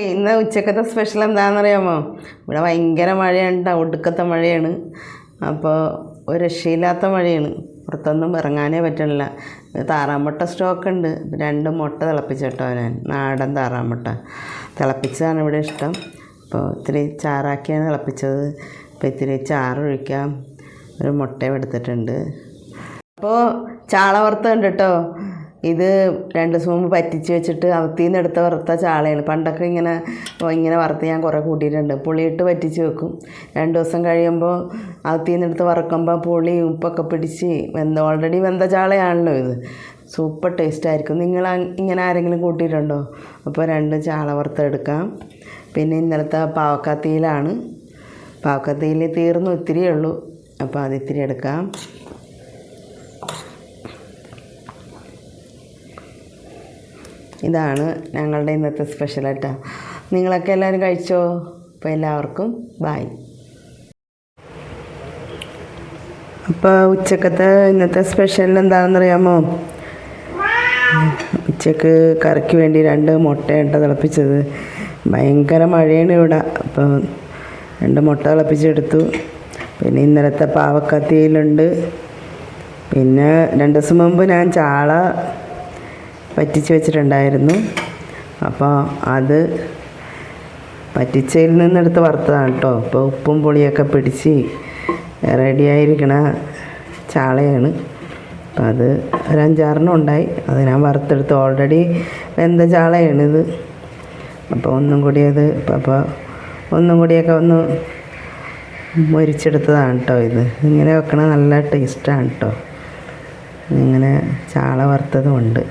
ഇന്ന് ഉച്ചക്കത്തെ സ്പെഷ്യൽ എന്താണെന്ന് അറിയാമോ ഇവിടെ ഭയങ്കര മഴയാണ് ഒടുക്കത്തെ മഴയാണ്. അപ്പോൾ ഒരു രക്ഷയില്ലാത്ത മഴയാണ്. പുറത്തൊന്നും ഇറങ്ങാനേ പറ്റില്ല താറാമുട്ട സ്റ്റോക്ക് ഉണ്ട്. രണ്ട് മുട്ട തിളപ്പിച്ചിട്ടോ ഞാൻ. നാടൻ താറാമുട്ട. തിളപ്പിച്ചതാണ് ഇവിടെ ഇഷ്ടം. അപ്പോൾ ഇത്തിരി ചാറാക്കിയാണ് തിളപ്പിച്ചത്. അപ്പോൾ ഇത്തിരി ചാറൊഴിക്കാം. ഒരു മുട്ടയും എടുത്തിട്ടുണ്ട്. അപ്പോൾ ചാള വറുത്തുണ്ട് കേട്ടോ. ഇത് രണ്ട് ദിവസം മുമ്പ് പറ്റിച്ച് വെച്ചിട്ട് അവത്തിൽ നിന്ന് എടുത്ത വറുത്ത ചാളയാണ്. പണ്ടൊക്കെ ഇങ്ങനെ ഇങ്ങനെ വറുത്ത് ഞാൻ കുറേ കൂട്ടിയിട്ടുണ്ട്. പുളിയിട്ട് പറ്റിച്ച് വെക്കും. രണ്ട് ദിവസം കഴിയുമ്പോൾ അവത്തിൽ നിന്ന് എടുത്ത് വറുക്കുമ്പോൾ പുളി ഉപ്പൊക്കെ പിടിച്ച് വെന്ത ഓൾറെഡി വെന്ത ചാളയാണല്ലോ ഇത്. സൂപ്പർ ടേസ്റ്റ് ആയിരിക്കും. നിങ്ങൾ ഇങ്ങനെ ആരെങ്കിലും കൂട്ടിയിട്ടുണ്ടോ? അപ്പോൾ രണ്ട് ചാള വറുത്തെടുക്കാം പിന്നെ ഇന്നലത്തെ പാവക്കാത്തിയിലാണ് പാവക്കാത്തിയിൽ തീർന്നു ഒത്തിരി ഉള്ളൂ. അപ്പോൾ അത് ഇത്തിരി എടുക്കാം. ഇതാണ് ഞങ്ങളുടെ ഇന്നത്തെ സ്പെഷ്യൽ ആയിട്ടാ. നിങ്ങളൊക്കെ എല്ലാവരും കഴിച്ചോ? അപ്പോൾ എല്ലാവർക്കും ബായ് അപ്പോൾ ഉച്ചക്കത്തെ ഇന്നത്തെ സ്പെഷ്യൽ എന്താണെന്നറിയാമോ? ഉച്ചയ്ക്ക് കറിക്ക് വേണ്ടി രണ്ട് മുട്ടയുണ്ട തിളപ്പിച്ചത്. ഭയങ്കര മഴയാണ് ഇവിടെ. അപ്പോൾ രണ്ട് മുട്ട തിളപ്പിച്ചെടുത്തു. പിന്നെ ഇന്നലത്തെ പാവക്കത്തിയിലുണ്ട്. പിന്നെ രണ്ട് ദിവസം മുമ്പ് ഞാൻ ചാള പറ്റിച്ച് വെച്ചിട്ടുണ്ടായിരുന്നു. അപ്പോൾ അത് പറ്റിച്ചതിൽ നിന്നെടുത്ത് വറുത്തതാണ് കേട്ടോ. അപ്പോൾ ഉപ്പും പുളിയൊക്കെ പിടിച്ച് റെഡിയായിരിക്കണ ചാളയാണ്. അപ്പം അത് ഒരഞ്ചാറിനും ഉണ്ടായി. അത് ഞാൻ വറുത്തെടുത്ത് ഓൾറെഡി വെന്ത ചാളയാണിത് അപ്പോൾ ഒന്നും കൂടി അത് അപ്പോൾ ഒന്നും കൂടിയൊക്കെ ഒന്ന് മൊരിച്ചെടുത്തതാണ് കേട്ടോ ഇത്. ഇങ്ങനെ വെക്കണ നല്ല ടേസ്റ്റാണ് കേട്ടോ. ഇങ്ങനെ ചാള വറുത്തതും ഉണ്ട്.